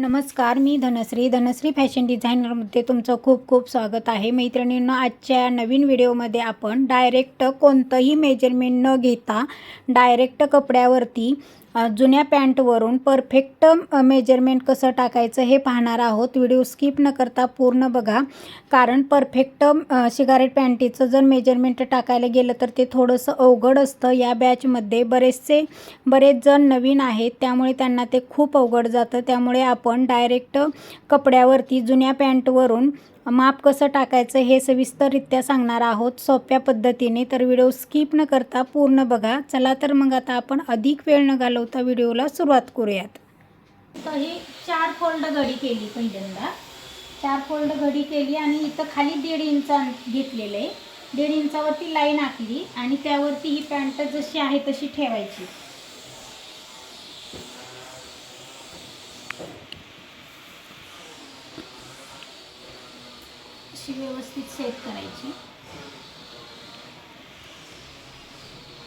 नमस्कार मी धनश्री. धनश्री फॅशन डिझायनरमध्ये तुमचं खूप खूप स्वागत आहे. मैत्रिणींना आजच्या नवीन व्हिडिओमध्ये आपण डायरेक्ट कोणतंही मेजरमेंट न घेता डायरेक्ट कपड्यावरती जुन्या पॅन्टवरून परफेक्ट मेजरमेंट कसं टाकायचं हे पाहणार आहोत. व्हिडिओ स्किप न करता पूर्ण बघा. कारण परफेक्ट सिगारेट पॅन्टीचं जर मेजरमेंट टाकायला गेलं तर ते थोडंसं अवघड असतं. या बॅचमध्ये बरेचसे बरेच जण नवीन आहेत. त्यामुळे त्यांना ते खूप अवघड जातं. त्यामुळे आपण डायरेक्ट कपड्यावरती जुन्या पॅन्टवरून माप कसं टाकायचं हे सविस्तररित्या सांगणार आहोत. सोप्या पद्धतीने. तर व्हिडिओ स्किप न करता पूर्ण बघा. चला तर मग आता आपण अधिक वेळ न घालवता व्हिडिओला सुरुवात करूयात. तर ही चार फोल्ड घडी केली पहिल्यांदा. चार फोल्ड घडी केली आणि इथं खाली दीड इंच घेतलेलं आहे. दीड इंचावरती लाईन आखली आणि त्यावरती ही पॅन्ट जशी आहे तशी ठेवायची. अशी व्यवस्थित सेट करायची?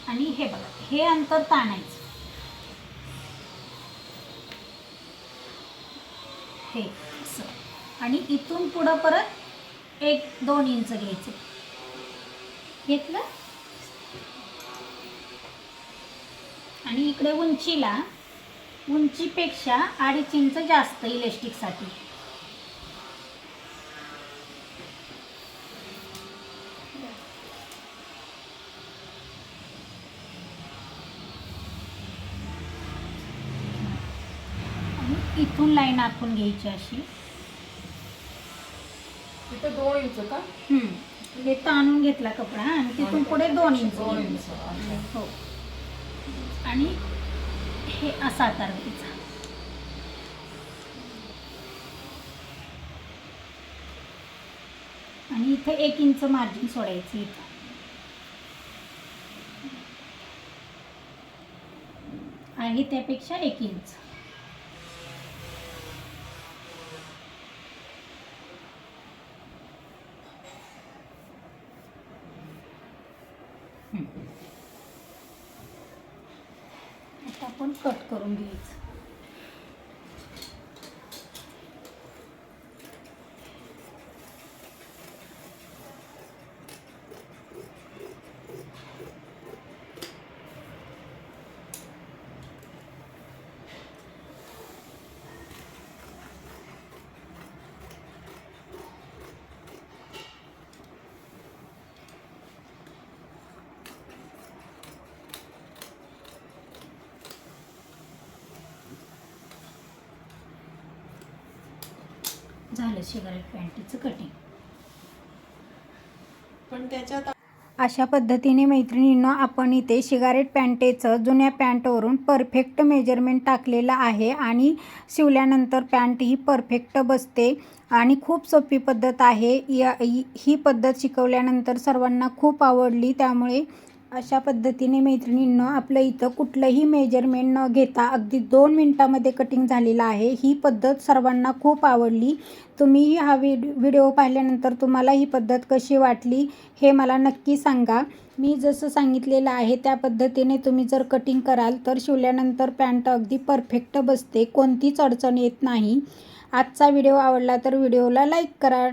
आणि हे बघा हे अंतर ताणायचं. हे असं. आणि इथून पुढं परत एक दोन इंच घ्यायचं. घेतलं? आणि इकडे उंचीला उंचीपेक्षा अडीच इंच जास्त इलेस्टिकसाठी इथून लाईन आखून घ्यायची अशी. तिथं दोन इंच का? हम्म. हे ताणून घेतला कपडा आणि तिथून पुढे दोन इंच. दोन घ्यायचे. इंच अच्छा. हो. आणि हे असा आकार द्यायचा आणि इथे एक इंच मार्जिन सोडायचं इथं. आहे त्यापेक्षा एक इंच. आपण कट करून घ्यायचं. झालं सिगारेट पॅन्टीचं कटिंग. पण त्याच्यात अशा पद्धतीने मैत्रिणींनो आपण इथे सिगारेट पॅन्टेचं जुन्या पॅन्टवरून परफेक्ट मेजरमेंट टाकलेलं आहे आणि शिवल्यानंतर पॅन्ट ही परफेक्ट बसते आणि खूप सोपी पद्धत आहे. या ही ही पद्धत शिकवल्यानंतर सर्वांना खूप आवडली त्यामुळे अशा पद्धतीने मैत्रिणींनं आपलं इथं कुठलंही मेजरमेंट न घेता अगदी दोन मिनटामध्ये कटिंग झालेलं आहे. ही पद्धत सर्वांना खूप आवडली. तुम्हीही हा व्हिड व्हिडिओ पाहिल्यानंतर तुम्हाला ही पद्धत कशी वाटली हे मला नक्की सांगा. मी जसं सांगितलेलं आहे त्या पद्धतीने तुम्ही जर कटिंग कराल तर शिवल्यानंतर पॅन्ट अगदी परफेक्ट बसते. कोणतीच अडचण येत नाही. आजचा व्हिडिओ आवडला तर व्हिडिओला लाईक करा.